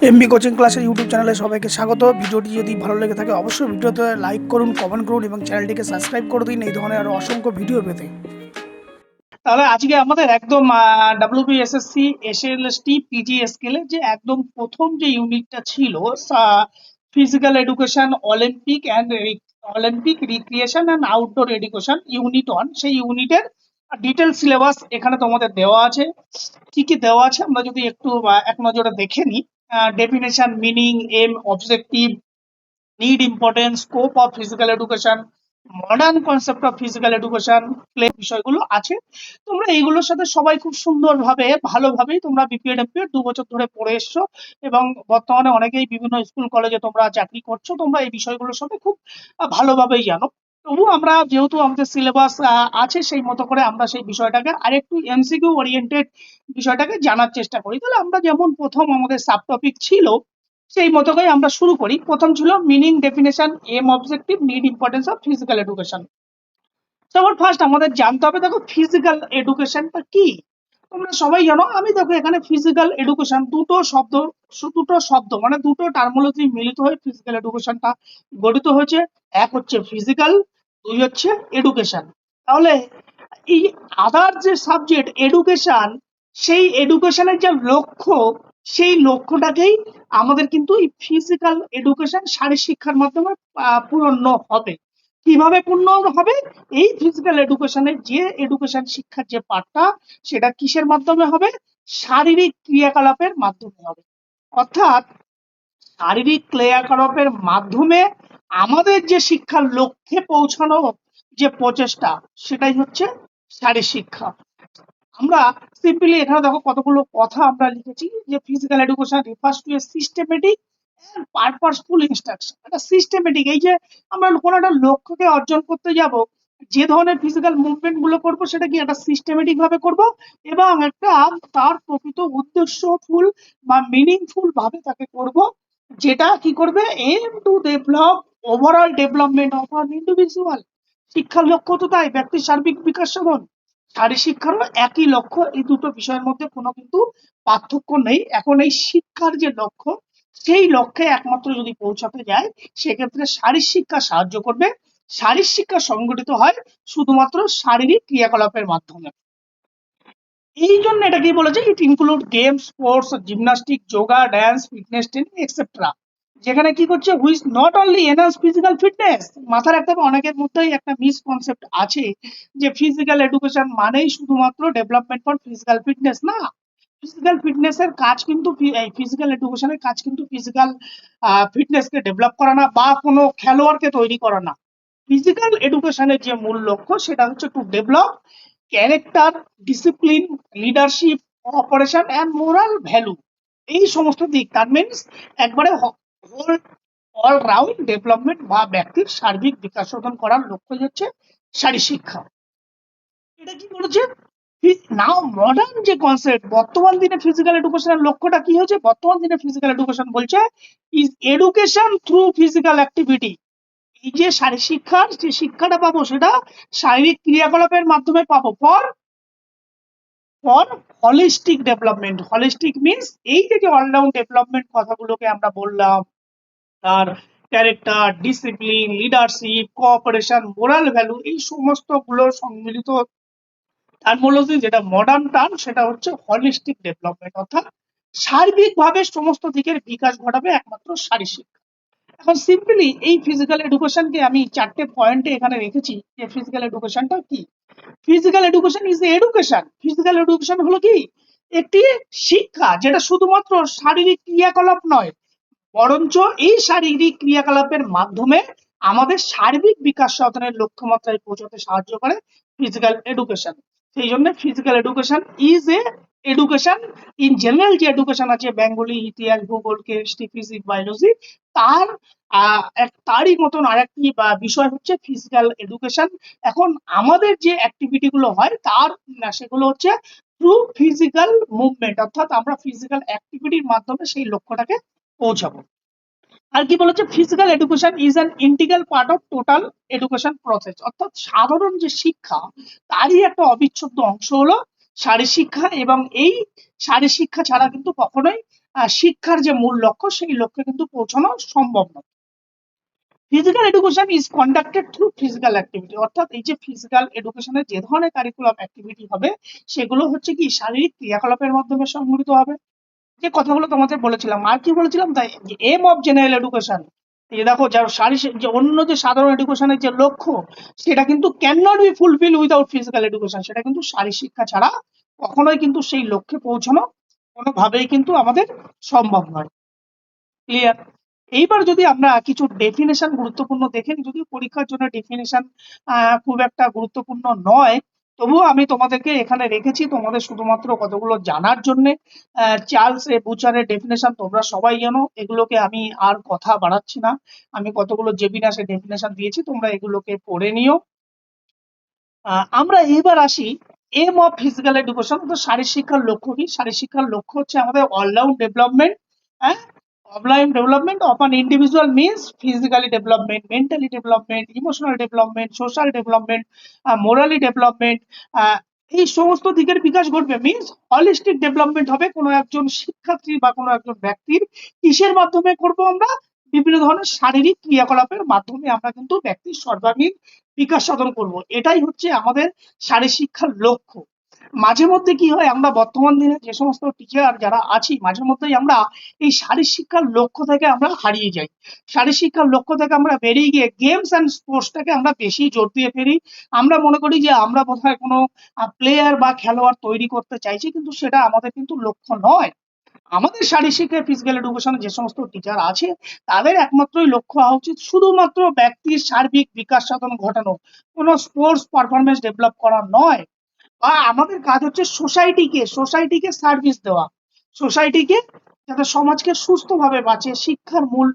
MB coaching ক্লাসের YouTube চ্যানেলে সবাইকে স্বাগত। ভিডিওটি যদি ভালো লেগে থাকে, অবশ্যই ভিডিওতে লাইক করুন কমেন্ট করুন এবং চ্যানেলটিকে সাবস্ক্রাইব করে দিন। এই ধরনের আরও অসংখ্য ভিডিও পেতে। তাহলে আজকে আমাদের একদম ডাব্লিউবিএসএসসি এসএলএসটি পিজি স্কেলে যে একদম প্রথম যে ইউনিটটা ছিল physical education olympic and olympic recreation and outdoor education unit one সেই ইউনিটের ডিটেল সিলেবাস এখানে তোমাদের দেওয়া আছে। কি কি দেওয়া আছে? আমরা যদি একটু এক নজরে দেখে নিই। Definition meaning aim objective need, importance, scope of physical education modern concept of physical education play বিষয়গুলো আছে। তোমরা এইগুলোর সাথে সবাই খুব সুন্দরভাবে, ভালোভাবেই তোমরা বিপিএড এমপিএড দু বছর ধরে পড়ে এসছো এবং বর্তমানে অনেকেই বিভিন্ন স্কুল, কলেজে তোমরা চাকরি করছ। তোমরা এই বিষয়গুলোর সাথে খুব ভালোভাবেই জানো। তবু আমরা যেহেতু আমাদের সিলেবাস আছে সেই মতো করে আমরা সেই বিষয়টাকে আরেকটু এমসিকিউ ওরিয়েন্টেড বিষয়টাকে জানার চেষ্টা করি। তাহলে আমরা যেমন প্রথম আমাদের সাব টপিক ছিল, সেই মতো করে আমরা শুরু করি। প্রথম ছিল meaning definition aim objective need importance of physical education সবার ফার্স্ট আমাদের জানতে হবে, দেখো ফিজিক্যাল এডুকেশনটা কি? তোমরা সবাই জানো, আমি দেখো এখানে ফিজিক্যাল এডুকেশন দুটো শব্দ দুটো শব্দ মানে দুটো টার্মোলজি মিলিত হয়ে ফিজিক্যাল এডুকেশনটা গঠিত হয়েছে। এক হচ্ছে ফিজিক্যাল দুই হচ্ছে এডুকেশন তাহলে এই আদার যে সাবজেক্ট এডুকেশন সেই এডুকেশনের যে লক্ষ্য, সেই লক্ষ্যটাকেই আমাদের কিন্তু এই ফিজিক্যাল এডুকেশন শারীর শিক্ষার মাধ্যমে পূর্ণ হবে। কীভাবে পূর্ণ হবে? এই ফিজিক্যাল এডুকেশনের যে এডুকেশন শিক্ষার যে পাঠটা, সেটা কিসের মাধ্যমে হবে? শারীরিক ক্রিয়াকলাপের মাধ্যমে হবে। অর্থাৎ শারীরিক ক্রিয়াকলাপের মাধ্যমে আমাদের যে শিক্ষার লক্ষ্যে পৌঁছানো যে প্রচেষ্টা, সেটাই হচ্ছে শারীর শিক্ষা। আমরা সিম্পলি এখানে দেখো কতগুলো কথা আমরা লিখেছি, যে physical education refers to a systematic purposeful instruction একটা সিস্টেমেটিক এই যে আমরা কোনো একটা লক্ষ্যকে অর্জন করতে যাব, যে ধরনের ফিজিক্যাল মুভমেন্টগুলো করব, সেটা কি একটা সিস্টেমেটিক ভাবে করব, এবং একটা তার প্রকৃত উদ্দেশ্যফুল বা মিনিংফুল ভাবে তাকে করব যেটা কি করবে? Aim to develop overall development of an individual শিক্ষার লক্ষ্য তো তাই, ব্যক্তির সার্বিক বিকাশ সাধন। শারীর শিক্ষারও একই লক্ষ্য, এই দুটো বিষয়ের মধ্যে কোনো কিন্তু পার্থক্য নেই। এখন এই শিক্ষার যে লক্ষ্য, সেই লক্ষ্যে একমাত্র যদি পৌঁছাতে যায়, সেক্ষেত্রে শারীর শিক্ষা সাহায্য করবে। শারীর শিক্ষা সংগঠিত হয় শুধুমাত্র শারীরিক ক্রিয়াকলাপের মাধ্যমে। এই জন্য এটা কি বলেছে? It include game sports gymnastic yoga dance fitness training etcetera যেখানে কি করছে? Which not only enhance physical fitness মাথার একটা অনেকের মধ্যেই একটা মিসকনসেপ্ট আছে যে ফিজিক্যাল এডুকেশন মানেই শুধুমাত্র ডেভেলপমেন্ট ফর ফিজিক্যাল ফিটনেস না? ফিজিক্যাল ফিটনেস এর কাজ কিন্তু ফিজিক্যাল এডুকেশনের কাজ কিন্তু ফিজিক্যাল ফিটনেস কে ডেভেলপ করা না বা কোনো খেলোয়াড়কে তৈরি করা না। ফিজিক্যাল এডুকেশনের যে মূল লক্ষ্য সেটা হচ্ছে to develop character discipline leadership operation and moral value এই সমস্ত দিক তার মিনস একবারে হোল অল রাউন্ড ডেভেলপমেন্ট বা ব্যক্তির সার্বিক বিকাশ সাধন করার লক্ষ্য হচ্ছে শারীর শিক্ষা। এটা কি বলেছে নাও মডার্ন যে কনসেপ্ট বর্তমান দিনে ফিজিক্যাল এডুকেশনের লক্ষ্যটা কি হয়েছে? বর্তমান দিনে ফিজিক্যাল এডুকেশন বলছে is education through physical activity এই যে শারীর শিক্ষার যে শিক্ষাটা পাবো সেটা শারীরিক ক্রিয়াকলাপের মাধ্যমে পাবো। For for holistic development holistic means এই যে যে অলরাউন্ড ডেভেলপমেন্ট কথাগুলোকে আমরা বললাম, তার character discipline leadership cooperation moral value এই সমস্তগুলোর সম্মিলিত টার্মোলজি যেটা মডার্ন টার্ম সেটা হচ্ছে হলিস্টিক ডেভেলপমেন্ট অর্থাৎ সার্বিকভাবে সমস্ত দিকের বিকাশ ঘটাবে একমাত্র শারীর শিক্ষা। এখন সিম্পলি এই ফিজিক্যাল এডুকেশনকে আমি চারটে পয়েন্টে এখানে রেখেছি যে ফিজিক্যাল এডুকেশনটা কি? Physical education is education physical education হলো কি? একটি শিক্ষা যেটা শুধুমাত্র শারীরিক ক্রিয়াকলাপ নয়, বরঞ্চ এই শারীরিক ক্রিয়াকলাপের মাধ্যমে আমাদের সার্বিক বিকাশ সাধনের লক্ষ্যমাত্রায় পৌঁছাতে সাহায্য করে ফিজিক্যাল এডুকেশন সেই জন্য physical education is a education in general যে এডুকেশন আছে বেঙ্গলি ইতিহাস ভূগোল কেমিস্ট্রি ফিজিক্স বায়োলজি তার এক, তারই মতন আরেকটি বিষয় হচ্ছে ফিজিক্যাল এডুকেশন এখন আমাদের যে অ্যাক্টিভিটি গুলো হয়, তার সেগুলো হচ্ছে থ্রু ফিজিক্যাল মুভমেন্ট অর্থাৎ আমরা ফিজিক্যাল অ্যাক্টিভিটির মাধ্যমে সেই লক্ষ্যটাকে পৌঁছাবো। আর কি বলেছে? Physical education is an integral part of total education process অর্থাৎ সাধারণ যে শিক্ষা, তারই একটা অবিচ্ছেদ্য অংশ হলো শারীর শিক্ষা এবং এই শারীর শিক্ষা ছাড়া কিন্তু কখনোই শিক্ষার যে মূল লক্ষ্য সেই লক্ষ্যে কিন্তু পৌঁছানো সম্ভব নয়। Physical education is conducted through physical activity অর্থাৎ এই যে ফিজিক্যাল এডুকেশনের যে ধরনের কারিকুলাম অ্যাক্টিভিটি হবে, সেগুলো হচ্ছে কি শারীরিক ক্রিয়াকলাপের মাধ্যমে সংগঠিত হবে। যে কথাগুলো তোমাদের বলেছিলাম, আর কি বলেছিলাম তাই এম অফ জেনারেল এডুকেশন দেখো যার শারীর যে অন্য যে সাধারণ এডুকেশনের যে লক্ষ্য, সেটা কিন্তু can not be fulfil without physical education সেটা কিন্তু শারীর শিক্ষা ছাড়া কখনোই কিন্তু সেই লক্ষ্যে পৌঁছানো কোনোভাবেই কিন্তু আমাদের সম্ভব নয়। ক্লিয়ার এইবার যদি আমরা কিছু ডেফিনেশন গুরুত্বপূর্ণ দেখেন যদি পরীক্ষার জন্য ডেফিনেশন খুব একটা গুরুত্বপূর্ণ নয় তবুও আমি তোমাদেরকে এখানে রেখেছি, তোমাদের শুধুমাত্র কতগুলো জানার জন্য। চার্লস এ বুচারের ডেফিনেশন তোমরা সবাই জানো, এগুলোকে আমি আর কথা বাড়াচ্ছি না। আমি কতগুলো জেবিনাসের ডেফিনেশন দিয়েছি, তোমরা এগুলোকে পড়ে নিও। আমরা এবার আসি এম অফ ফিজিক্যাল এডুকেশন তো শারীর শিক্ষার লক্ষ্য কি? শারীর শিক্ষার লক্ষ্য হচ্ছে আমাদের অলরাউন্ড ডেভেলপমেন্ট হ্যাঁ? All round development of an individual means physically development mentally development emotional development social development morally development এই সমস্ত দিকের বিকাশ ঘটবে মিনস হলিস্টিক ডেভেলপমেন্ট হবে কোনো একজন শিক্ষার্থী বা কোনো একজন ব্যক্তির কিসের মাধ্যমে করব আমরা? বিভিন্ন ধরনের শারীরিক ক্রিয়াকলাপের মাধ্যমে আমরা কিন্তু ব্যক্তির সর্বাঙ্গীন বিকাশ সাধন করব। এটাই হচ্ছে আমাদের শারীর শিক্ষার লক্ষ্য। মাঝে মধ্যে কি হয়, আমরা বর্তমান দিনে যে সমস্ত টিচার যারা আছি, মাঝে মধ্যেই আমরা এই শারীর শিক্ষার লক্ষ্য থেকে আমরা হারিয়ে যাই। শারীর শিক্ষার লক্ষ্য থেকে আমরা বেরিয়ে গিয়ে গেমস অ্যান্ড স্পোর্টসটাকে আমরা বেশি জোর দিয়ে ফেলি। আমরা মনে করি যে আমরা বোধহয় কোনো প্লেয়ার বা খেলোয়াড় তৈরি করতে চাইছি, কিন্তু সেটা আমাদের কিন্তু লক্ষ্য নয়। আমাদের শারীর শিক্ষায় ফিজিক্যাল এডুকেশনে যে সমস্ত টিচার আছে, তাদের একমাত্রই লক্ষ্য হওয়া উচিত শুধুমাত্র ব্যক্তির সার্বিক বিকাশ সাধন ঘটানো। কোনো স্পোর্টস পারফরমেন্স ডেভেলপ করা নয়। বা আমাদের কাজ হচ্ছে সোসাইটিকে সোসাইটিকে সার্ভিস দেওয়া। সোসাইটিকে যাতে সমাজকে সুস্থভাবে বাঁচে, শিক্ষার মূল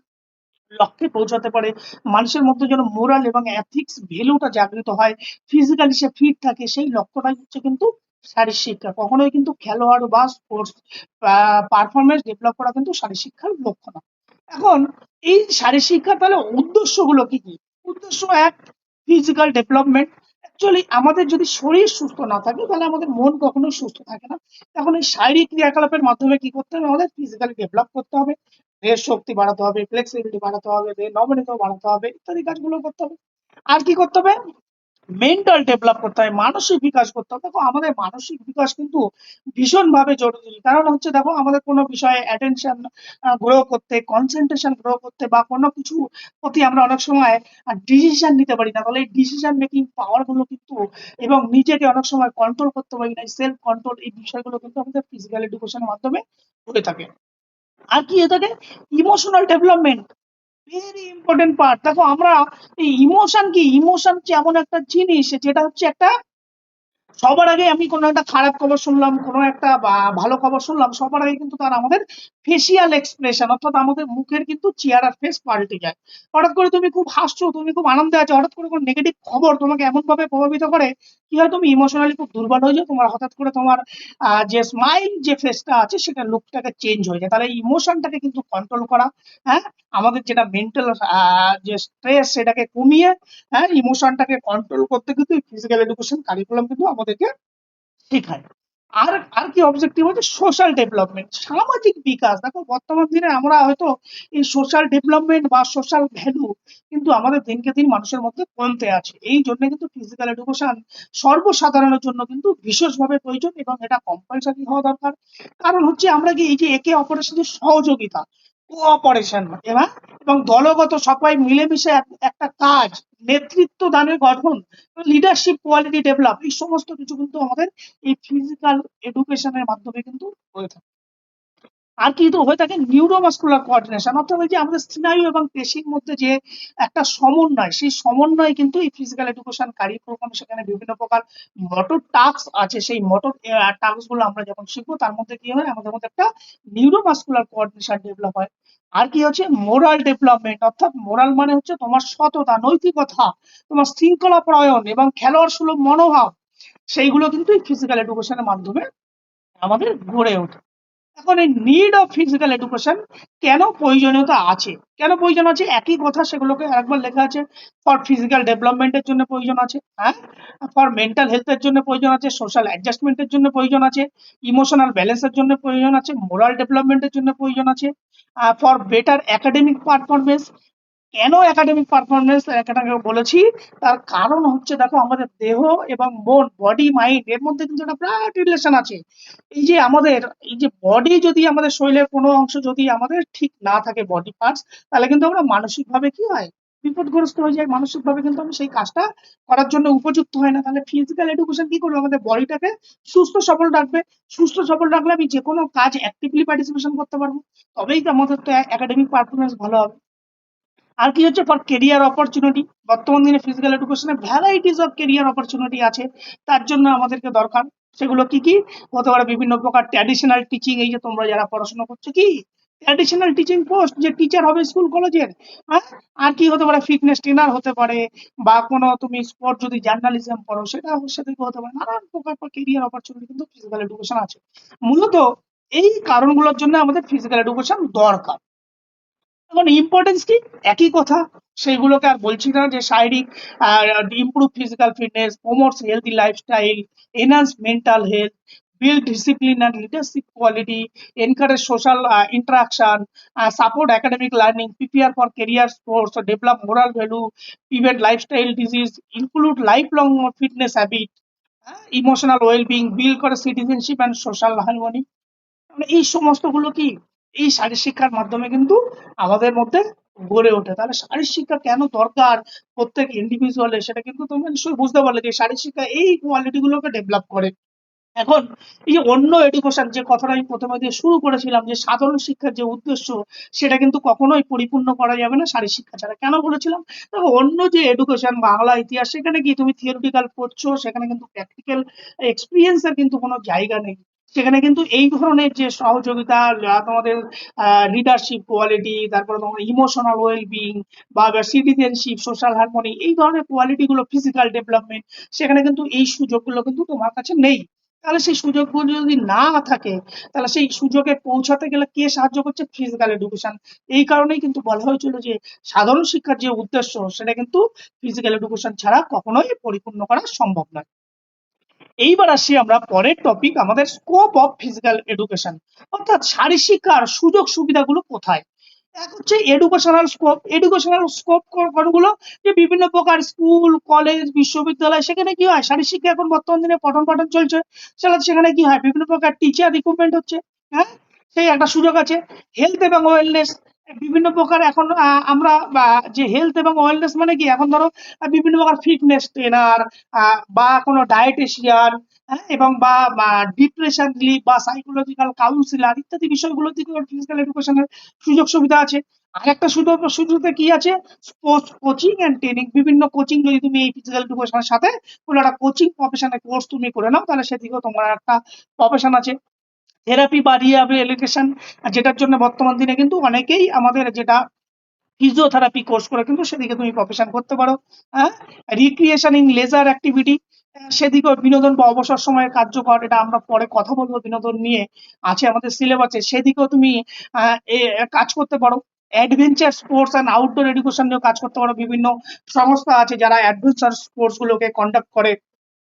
লক্ষ্যে পৌঁছাতে পারে। মানুষের মধ্যে যেন মোরাল এবং এথিক্স ভ্যালুটা জাগৃত হয় ফিজিক্যালি সে ফিট থাকে, সেই লক্ষ্যটাই হচ্ছে কিন্তু শারীর শিক্ষা। কখনোই কিন্তু খেলোয়াড় বা স্পোর্টস পারফরমেন্স ডেভেলপ করা কিন্তু শারীর শিক্ষার লক্ষ্য না। এখন এই শারীর শিক্ষার তাহলে উদ্দেশ্যগুলো কি কি? উদ্দেশ্য এক ফিজিক্যাল ডেভেলপমেন্ট অ্যাকচুয়ালি আমাদের যদি শরীর সুস্থ না থাকে, তাহলে আমাদের মন কখনোই সুস্থ থাকে না। তখন এই শারীরিক ক্রিয়াকলাপের মাধ্যমে কি করতে হবে? আমাদের ফিজিক্যালি ডেভেলপ করতে হবে। দেহের শক্তি বাড়াতে হবে ফ্লেক্সিবিলিটি বাড়াতে হবে, দেহের নমনীয়তা বাড়াতে হবে, ইত্যাদি কাজগুলো করতে হবে। আর কি করতে হবে? মেন্টাল ডেভেলপ করতে হবে মানসিক বিকাশ করতে হবে দেখো, আমাদের মানসিক বিকাশ কিন্তু ভীষণভাবে জরুরি। কারণ হচ্ছে, দেখো, আমাদের কোনো বিষয়ে অ্যাটেনশন গ্রো করতে কনসেন্ট্রেশন গ্রো করতে বা কোনো কিছু প্রতি আমরা অনেক সময় ডিসিশন নিতে পারি না। তাহলে এই ডিসিশন মেকিং পাওয়ারগুলো কিন্তু এবং নিজেকে অনেক সময় কন্ট্রোল করতে পারি না। সেলফ কন্ট্রোল এই বিষয়গুলো কিন্তু আমাদের ফিজিক্যাল এডুকেশনের মাধ্যমে হয়ে থাকে। আর কি হয়ে থাকে? Emotional development very important part দেখো আমরা এই ইমোশন কি? ইমোশন হচ্ছে এমন একটা জিনিস, যেটা হচ্ছে একটা সবার আগে আমি কোনো একটা খারাপ খবর শুনলাম, কোনো একটা ভালো খবর শুনলাম, সবার আগে কিন্তু তার আমাদের ফেসিয়াল এক্সপ্রেশন অর্থাৎ আমাদের মুখের কিন্তু চেহারা ফেস পাল্টে যায়। হঠাৎ করে তুমি খুব হাসছো, তুমি খুব আনন্দে আছো, হঠাৎ করে কোনো নেগেটিভ খবর তোমাকে এমন ভাবে প্রভাবিত করে কি হয়? তুমি ইমোশনালি খুব দুর্বল হয়ে যাও, তোমার হঠাৎ করে তোমার যে স্মাইল যে ফেসটা আছে সেটা লুকটাকে চেঞ্জ হয়ে যায়। তাহলে ইমোশনটাকে কিন্তু কন্ট্রোল করা হ্যাঁ? আমাদের যেটা মেন্টাল যে স্ট্রেস সেটাকে কমিয়ে হ্যাঁ? ইমোশনটাকে কন্ট্রোল করতে কিন্তু ফিজিক্যাল এডুকেশন কারিকুলাম কিন্তু আমাদেরকে শেখায়। আর আর কি অবজেক্টিভ হচ্ছে সোশ্যাল ডেভেলপমেন্ট সামাজিক বিকাশ। দেখো, বর্তমান দিনে আমরা হয়তো এই সোশ্যাল ডেভেলপমেন্ট বা সোশ্যাল ভ্যালু কিন্তু আমাদের দিনকে দিন মানুষের মধ্যে কমতে আছে। এই জন্য কিন্তু ফিজিক্যাল এডুকেশন সর্বসাধারণের জন্য কিন্তু বিশেষভাবে প্রয়োজন এবং এটা কম্পালসারি হওয়া দরকার। কারণ হচ্ছে আমরা কি এই যে একে অপরের সাথে সহযোগিতা কোঅপারেশন এবং এবং দলগত সবাই মিলেমিশে একটা কাজ, নেতৃত্ব, দানের গঠন লিডারশিপ কোয়ালিটি ডেভেলপ এই সমস্ত কিছু কিন্তু আমাদের এই ফিজিক্যাল এডুকেশনের মাধ্যমে কিন্তু হয়ে থাকে। আর কি হয়ে থাকে নিউরোমাস্কুলার কোঅর্ডিনেশন অর্থাৎ যে আমাদের স্নায়ু এবং পেশির মধ্যে যে একটা সমন্বয়, সেই সমন্বয় কিন্তু এই ফিজিক্যাল এডুকেশন কারিকুলাম সেখানে বিভিন্ন প্রকার মোটর টাস্ক আছে। সেই মোটর টাস্কগুলো আমরা যখন শিখব, তার মধ্যে কি হয়, আমাদের মধ্যে একটা নিউরোমাস্কুলার কোঅর্ডিনেশন ডেভেলপ হয়। আর কি হচ্ছে মোরাল ডেভেলপমেন্ট অর্থাৎ মোরাল মানে হচ্ছে তোমার সততা, নৈতিকতা, তোমার শৃঙ্খলা প্রয়ন এবং খেলোয়াড় সুলভ মনোভাব। সেইগুলো কিন্তু এই ফিজিক্যাল এডুকেশনের মাধ্যমে আমাদের গড়ে ওঠে। এখন এই নিড অফ ফিজিক্যাল এডুকেশন কেন প্রয়োজনীয়তা আছে? কেন প্রয়োজন আছে? একই কথা সেগুলোকে আরেকবার লেখা আছে। ফর ফিজিক্যাল ডেভেলপমেন্টের জন্য প্রয়োজন আছে হ্যাঁ? ফর মেন্টাল হেলথের জন্য প্রয়োজন আছে সোশ্যাল অ্যাডজাস্টমেন্টের জন্য প্রয়োজন আছে ইমোশনাল ব্যালেন্সের জন্য প্রয়োজন আছে মোরাল ডেভেলপমেন্টের জন্য প্রয়োজন আছে ফর বেটার একাডেমিক পারফরমেন্স কেন একাডেমিক পারফরমেন্স বলেছি? তার কারণ হচ্ছে, দেখো, আমাদের দেহ এবং মন বডি মাইন্ড এর মধ্যে কিন্তু একটা বিরাট রিলেশন আছে। এই যে আমাদের, এই যে বডি যদি আমাদের শরীরের কোনো অংশ যদি আমাদের ঠিক না থাকে বডি পার্টস তাহলে কিন্তু আমরা মানসিকভাবে কি হয়? বিপদগ্রস্ত হয়ে যায় মানসিকভাবে কিন্তু আমি সেই কাজটা করার জন্য উপযুক্ত হয় না। তাহলে ফিজিক্যাল এডুকেশন কি করবে? আমাদের বডিটাকে সুস্থ, সবল রাখবে। সুস্থ, সবল রাখলে আমি যে কোনো কাজ অ্যাক্টিভলি পার্টিসিপেশন করতে পারব। তবেই তো আমাদের তো একাডেমিক পারফরমেন্স ভালো হবে। আর কি হচ্ছে? ফর কেরিয়ার অপরচুনিটি বর্তমান দিনে ফিজিক্যাল এডুকেশনে ভ্যারাইটিস অফ কেরিয়ার অপরচুনিটি আছে। তার জন্য আমাদেরকে দরকার। সেগুলো কি কি? হতে পারে বিভিন্ন প্রকার ট্র্যাডিশনাল টিচিং এই যে তোমরা যারা পড়াশোনা করছ কি? ট্র্যাডিশনাল টিচিং পোস্ট যে টিচার হবে স্কুল কলেজের হ্যাঁ? আর কি হতে পারে? ফিটনেস ট্রেনার হতে পারে, বা কোনো তুমি স্পোর্ট যদি জার্নালিজম পড়ো, সেটা অবশ্যই সেদিকে হতে পারে নানান প্রকার কেরিয়ার অপরচুনিটি কিন্তু ফিজিক্যাল এডুকেশন আছে। মূলত এই কারণগুলোর জন্য আমাদের ফিজিক্যাল এডুকেশন দরকার। এখন ইম্পর্টেন্স কি? একই কথা। সেইগুলোকে আর বলছি না যে শারীরিক আর improve physical fitness promotes healthy lifestyle enhance mental health build discipline and leadership quality encourage social interaction support academic learning prepare for career sports develop moral value prevent lifestyle disease include life long fitness habit emotional wellbeing build করে citizenship and social harmony এই সমস্তগুলো কি? এই শারীর শিক্ষার মাধ্যমে কিন্তু আমাদের মধ্যে গড়ে ওঠে। তাহলে শারীর শিক্ষা কেন দরকার প্রত্যেক ইন্ডিভিজুয়ালে সেটা কিন্তু তোমরা নিশ্চয়ই বুঝতে পারলে যে শারীর শিক্ষা এই কোয়ালিটি গুলোকে ডেভেলপ করে। এখন এই অন্য এডুকেশন যে কথাটা আমি প্রথমে দিয়ে শুরু করেছিলাম, যে সাধারণ শিক্ষার যে উদ্দেশ্য, সেটা কিন্তু কখনোই পরিপূর্ণ করা যাবে না শারীর শিক্ষা ছাড়া। কেন বলেছিলাম? দেখো, অন্য যে এডুকেশন বাংলা, ইতিহাস, সেখানে কি তুমি থিওরিটিক্যাল পড়ছো, সেখানে কিন্তু প্র্যাকটিক্যাল এক্সপিরিয়েন্সের কিন্তু কোনো জায়গা নেই। সেখানে কিন্তু এই ধরনের যে সহযোগিতা তোমাদের লিডারশিপ কোয়ালিটি তারপরে তোমার ইমোশনাল ওয়েলবিং বা সিটিজেনশিপ সোশ্যাল হারমোনি এই ধরনের কোয়ালিটি গুলো ফিজিক্যাল ডেভেলপমেন্ট সেখানে কিন্তু এই সুযোগগুলো কিন্তু তোমার কাছে নেই। তাহলে সেই সুযোগগুলো যদি না থাকে, তাহলে সেই সুযোগে পৌঁছাতে গেলে কে সাহায্য করছে? ফিজিক্যাল এডুকেশন এই কারণেই কিন্তু বলা হয়েছিল যে সাধারণ শিক্ষার যে উদ্দেশ্য, সেটা কিন্তু ফিজিক্যাল এডুকেশন ছাড়া কখনোই পরিপূর্ণ করা সম্ভব নয়। এইবার আসি আমরা পরের টপিক আমাদের স্কোপ অফ ফিজিক্যাল এডুকেশন অর্থাৎ শারীর শিক্ষার সুযোগ সুবিধাগুলো কোথায়? এক হচ্ছে এডুকেশনাল স্কোপ এডুকেশনাল স্কোপ কোনগুলো? যে বিভিন্ন প্রকার স্কুল কলেজ বিশ্ববিদ্যালয়, সেখানে কি হয়? শারীর শিক্ষা এখন বর্তমান দিনে পঠন পাঠন চলছে। সেটা সেখানে কি হয়? বিভিন্ন প্রকার টিচার রিক্রুটমেন্ট হচ্ছে। হ্যাঁ? সেই একটা সুযোগ আছে। হেলথ এবং ওয়েলনেস বিভিন্ন প্রকার এখন আমরা যে হেলথ এবং ওয়েলনেস মানে কি? এখন ধরো বিভিন্ন প্রকার ফিটনেস ট্রেনার বা কোনো ডায়েটিশিয়ান এবং বা ডিপ্রেশন রিলিফ বা সাইকোলজিক্যাল কাউন্সিলার ইত্যাদি বিষয়গুলো দিকে ফিজিক্যাল এডুকেশনের সুযোগ সুবিধা আছে। আর একটা সুযোগ সুযোগে কি আছে? স্পোর্টস কোচিং অ্যান্ড ট্রেনিং বিভিন্ন কোচিং যদি তুমি এই ফিজিক্যাল এডুকেশনের সাথে কোনো একটা কোচিং প্রফেশনের কোর্স তুমি করে নাও, তাহলে সেদিকেও তোমার একটা প্রফেশন আছে। থেরাপি বা রিহ্যাবিলিটেশন যেটার জন্য বর্তমান দিনে কিন্তু অনেকেই আমাদের যেটা ফিজিওথেরাপি কোর্স করে কিন্তু সেদিকে তুমি প্রফেশন করতে পারো। হ্যাঁ? রিক্রিয়েশন ইন লেজার অ্যাক্টিভিটি সেদিকেও বিনোদন বা অবসর সময়ের কার্যকর, এটা আমরা পরে কথা বলব বিনোদন নিয়ে। আছে আমাদের সিলেবাসে সেদিকেও তুমি কাজ করতে পারো। Adventure sports and outdoor education নিয়েও কাজ করতে পারো। বিভিন্ন সংস্থা আছে যারা অ্যাডভেঞ্চার স্পোর্টস গুলোকে কন্ডাক্ট করে।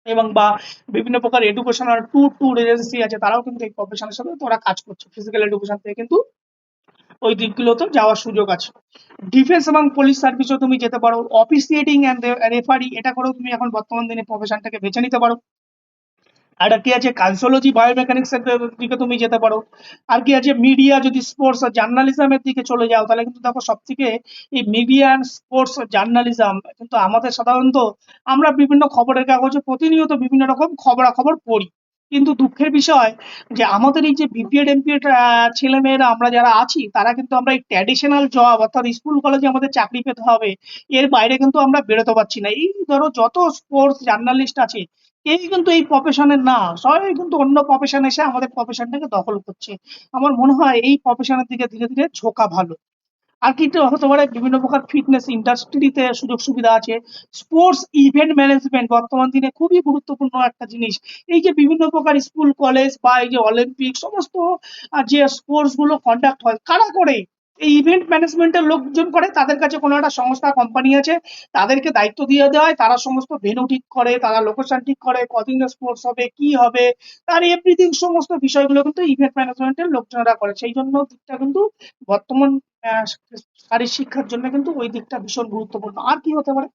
এবং বা বিভিন্ন প্রকার এডুকেশনাল ট্যুর ট্যুর এজেন্সি আছে, তারাও কিন্তু এই প্রফেশনের সাথে তোরা কাজ করছে। ফিজিক্যাল এডুকেশন থেকে কিন্তু ওই দিকগুলোতে যাওয়ার সুযোগ আছে। ডিফেন্স এবং পুলিশ সার্ভিসও তুমি যেতে পারো। অফিসিয়েটিং অ্যান্ড রেফারি এটা করেও তুমি এখন বর্তমান দিনে প্রফেশনটাকে বেছে নিতে পারো। আর কি আছে কাইসোলজি বায়োমেকানিক্স এর দিকে তুমি যেতে পারো। আর কি আছে মিডিয়া যদি স্পোর্টস আর জার্নালিজমের দিকে চলে যাও, তাহলে কিন্তু দেখো সব থেকে এই মিডিয়া অ্যান্ড স্পোর্টস জার্নালিজম কিন্তু আমাদের সাধারণত আমরা বিভিন্ন খবরের কাগজে প্রতিনিয়ত বিভিন্ন রকম খবরাখবর পড়ি। কিন্তু দুঃখের বিষয় যে আমাদের এই যে বিপিএড এমপিএড ছেলে মেয়েরা আমরা যারা আছি, তারা কিন্তু আমরা এই ট্র্যাডিশনাল জব অর্থাৎ স্কুল কলেজে আমাদের চাকরি পেতে হবে, এর বাইরে কিন্তু আমরা বেরোতে পারছি না। এই ধরো যত স্পোর্টস জার্নালিস্ট আছে কেউই কিন্তু এই প্রফেশনের না? সবাই কিন্তু অন্য প্রফেশন এসে আমাদের প্রফেশনটাকে দখল করছে। আমার মনে হয় এই প্রফেশনের দিকে ধীরে ধীরে ঝোঁকা ভালো। আর কি হতে পারে, বিভিন্ন প্রকার ফিটনেস ইন্ডাস্ট্রিতে সুযোগ সুবিধা আছে। স্পোর্টস ইভেন্ট ম্যানেজমেন্ট বর্তমান দিনে খুবই গুরুত্বপূর্ণ একটা জিনিস। এই যে বিভিন্ন প্রকার স্কুল কলেজ বা এই যে অলিম্পিক সমস্ত যে স্পোর্টসগুলো কন্ডাক্ট হয়, কারা করে? এই ইভেন্ট ম্যানেজমেন্টের লোকজন করে, তাদের কাছে কোনো একটা সংস্থা কোম্পানি আছে, তাদেরকে দায়িত্ব দিয়ে দেওয়া হয় তারা সমস্ত ভেনু ঠিক করে, তারা লোকেশন ঠিক করে কদিন স্পোর্টস হবে, কি হবে, তার এভরিথিং সমস্ত বিষয়গুলো কিন্তু ইভেন্ট ম্যানেজমেন্টের লোকজনেরা করে। সেই জন্য দিকটা কিন্তু বর্তমান শারীর শিক্ষার জন্য কিন্তু ওই দিকটা ভীষণ গুরুত্বপূর্ণ। আর কি হতে পারে?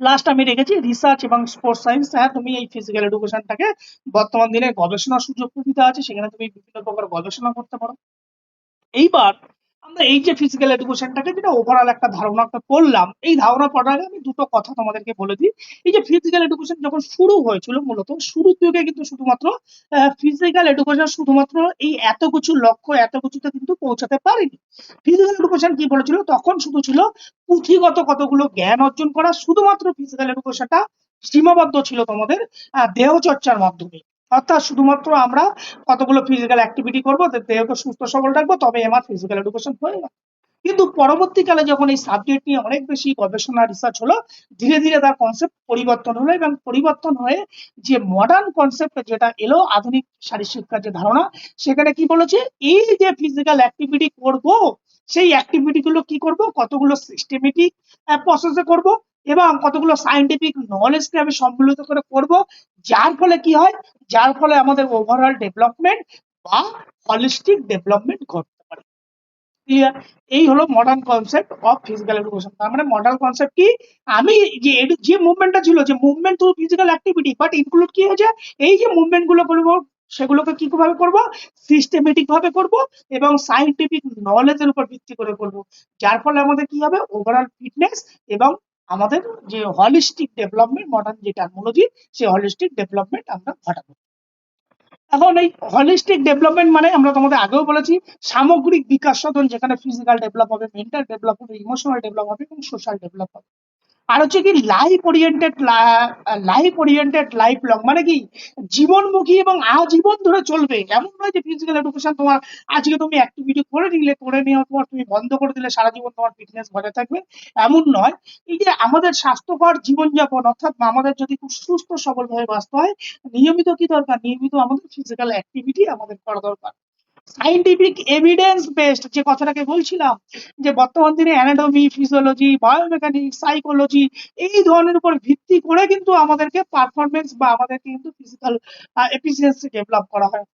লাস্ট আমি রেখেছি রিসার্চ এবং স্পোর্টস সায়েন্স হ্যাঁ তুমি এই ফিজিক্যাল এডুকেশনটাকে বর্তমান দিনে গবেষণার সুযোগ সুবিধা আছে, সেখানে তুমি বিভিন্ন প্রকার গবেষণা করতে পারো। এইবার আমরা এই যে ফিজিক্যাল এডুকেশনটাকে যেটা ওভারঅল একটা ধারণা করলাম, এই ধারণা পড়ার আমি দুটো কথা তোমাদেরকে বলে দিই। এই যে ফিজিক্যাল এডুকেশন যখন শুরু হয়েছিল মূলত, শুরুর দিকে কিন্তু শুধুমাত্র ফিজিক্যাল এডুকেশন শুধুমাত্র এই এত কিছু লক্ষ্য, এত কিছুতে কিন্তু পৌঁছাতে পারেনি। ফিজিক্যাল এডুকেশন কি বলেছিল? তখন শুধু ছিল পুঁথিগত কতগুলো জ্ঞান অর্জন করা, শুধুমাত্র ফিজিক্যাল এডুকেশনটা সীমাবদ্ধ ছিল তোমাদের দেহ চর্চার মাধ্যমে। অর্থাৎ শুধুমাত্র আমরা কতগুলো ফিজিক্যাল অ্যাক্টিভিটি করব দেহকে সুস্থ সবল রাখব তবে আমার ফিজিক্যাল এডুকেশন হয়ে গেল কিন্তু পরবর্তীকালে যখন এই সাবজেক্ট নিয়ে অনেক বেশি গবেষণা রিসার্চ হলো, ধীরে ধীরে তার কনসেপ্ট পরিবর্তন হলো এবং পরিবর্তন হয়ে যে মডার্ন কনসেপ্ট যেটা এলো, আধুনিক শারীর শিক্ষার যে ধারণা, সেখানে কি বলেছে? এই যে ফিজিক্যাল অ্যাক্টিভিটি করব, সেই অ্যাক্টিভিটি গুলো কি করব? কতগুলো সিস্টেমেটিক প্রসেসে করব এবং কতগুলো সাইন্টিফিক নলেজকে আমি সম্মিলিত করে করব, যার ফলে কি হয়? যার ফলে আমাদের ওভারঅল ডেভেলপমেন্ট বা হলিস্টিক ডেভেলপমেন্ট ঘটতে পারে। ক্লিয়ার এই হলো modern concept of physical education তার মানে মডার্ন কনসেপ্ট কি? আমি যে যে মুভমেন্টটা ছিল, যে movement through physical activity but include কি হয়েছে? এই যে মুভমেন্টগুলো করব, সেগুলোকে কি ভাবে করব? সিস্টেমেটিক ভাবে করব এবং সাইন্টিফিক নলেজের উপর ভিত্তি করে করব। যার ফলে আমাদের কি হবে? ওভারঅল ফিটনেস এবং আমাদের যে হলিস্টিক ডেভেলপমেন্ট মডার্ন যে টার্মোলজি সেই হলিস্টিক ডেভেলপমেন্ট আমরা ঘটাবো। এখন এই হলিস্টিক ডেভেলপমেন্ট মানে আমরা তোমাদের আগেও বলেছি, সামগ্রিক বিকাশ সাধন যেখানে ফিজিক্যাল ডেভেলপ হবে মেন্টাল ডেভেলপ হবে ইমোশনাল ডেভেলপ হবে এবং সোশ্যাল ডেভেলপ হবে। আর হচ্ছে কি life oriented life oriented life long মানে কি জীবনমুখী এবং আজীবন ধরে চলবে। এমন নয় যে ফিজিক্যাল এডুকেশন তোমার আজকে তুমি অ্যাক্টিভিটি করে নিলে, করে নেওয়ার পর তুমি বন্ধ করে দিলে, সারা জীবন তোমার ফিটনেস বজায় থাকবে। এমন নয়। এই যে আমাদের স্বাস্থ্যকর জীবনযাপন, অর্থাৎ আমাদের যদি খুব সুস্থ সবল ভাবে বাঁচতে হয়, নিয়মিত কি দরকার? নিয়মিত আমাদের ফিজিক্যাল অ্যাক্টিভিটি আমাদের করা দরকার। সাইন্টিফিক এভিডেন্স বেসড যে কথাটাকে বলছিলাম, যে বর্তমান দিনে অ্যানাটমি ফিজিওলজি বায়োমেকানিক্স সাইকোলজি এই ধরনের উপর ভিত্তি করে কিন্তু আমাদেরকে পারফরমেন্স বা আমাদেরকে কিন্তু ফিজিক্যাল এফিসিয়েন্সি ডেভেলপ করা হয়।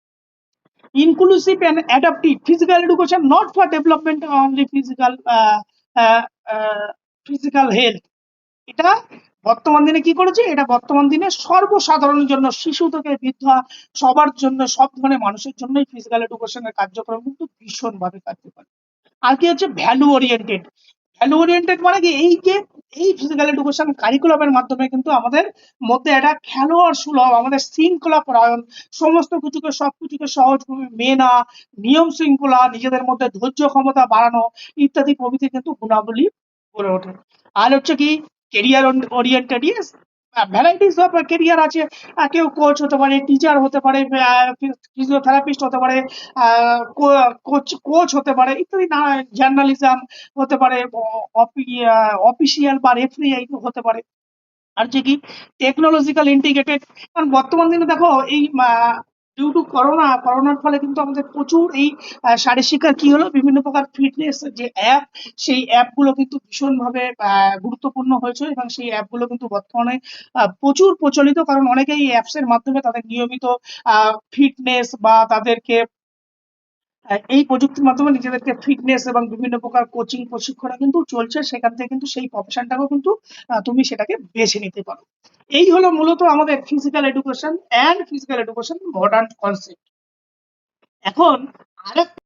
Inclusive and adaptive physical education not for development only physical physical health এটা বর্তমান দিনে কি করেছে? এটা বর্তমান দিনে সর্বসাধারণের জন্য, শিশু থেকে বৃদ্ধ সবার জন্য, সব ধরনের মানুষের জন্যই ফিজিক্যাল এডুকেশনের কার্যক্রম কিন্তু ভীষণ ভাবে কার্যকর। আর কি হচ্ছে? ভ্যালু ওরিয়েন্টেড ভ্যালু ওরিয়েন্টেড মানে কি? এই যে, এই ফিজিক্যাল এডুকেশন কারিকুলামের মাধ্যমে কিন্তু আমাদের মধ্যে একটা খেলোয়াড় সুলভ, আমাদের শৃঙ্খলা পরায়ণ, সমস্ত কিছুকে সবকিছুকে সহজভাবে মেনা নিয়ম শৃঙ্খলা, নিজেদের মধ্যে ধৈর্য ক্ষমতা বাড়ানো ইত্যাদি প্রভৃতি কিন্তু গুণাবলী গড়ে ওঠে। আর হচ্ছে কি? Career oriented yes varieties of career আছে। কেউ কোচ হতে পারে টিচার হতে পারে ফিজিওথেরাপিস্ট হতে পারে কোচ কোচ হতে পারে, ইত্যাদি না জার্নালিজম হতে পারে অফিসিয়াল বা রেফারি হতে পারে। আর যে কি? টেকনোলজিক্যাল ইন্টিগ্রেটেড কারণ বর্তমান দিনে দেখো, এই ডিউ টু করোনা করোনার ফলে কিন্তু আমাদের প্রচুর এই আহ, শারীর শিক্ষার কি হলো? বিভিন্ন প্রকার ফিটনেস যে অ্যাপ সেই অ্যাপগুলো কিন্তু ভীষণভাবে গুরুত্বপূর্ণ হয়েছে এবং সেই অ্যাপগুলো কিন্তু বর্তমানে প্রচুর প্রচলিত। কারণ অনেকেই এই অ্যাপসের মাধ্যমে তাদের নিয়মিত ফিটনেস বা তাদেরকে এই প্রযুক্তির মাধ্যমে নিজেদেরকে ফিটনেস এবং বিভিন্ন প্রকার কোচিং প্রশিক্ষণে কিন্তু চলছে। সেখান থেকে কিন্তু সেই প্রফেশনটাকেও কিন্তু তুমি সেটাকে বেছে নিতে পারো। এই হলো মূলত আমাদের physical education and physical education modern concept এখন আরেকটা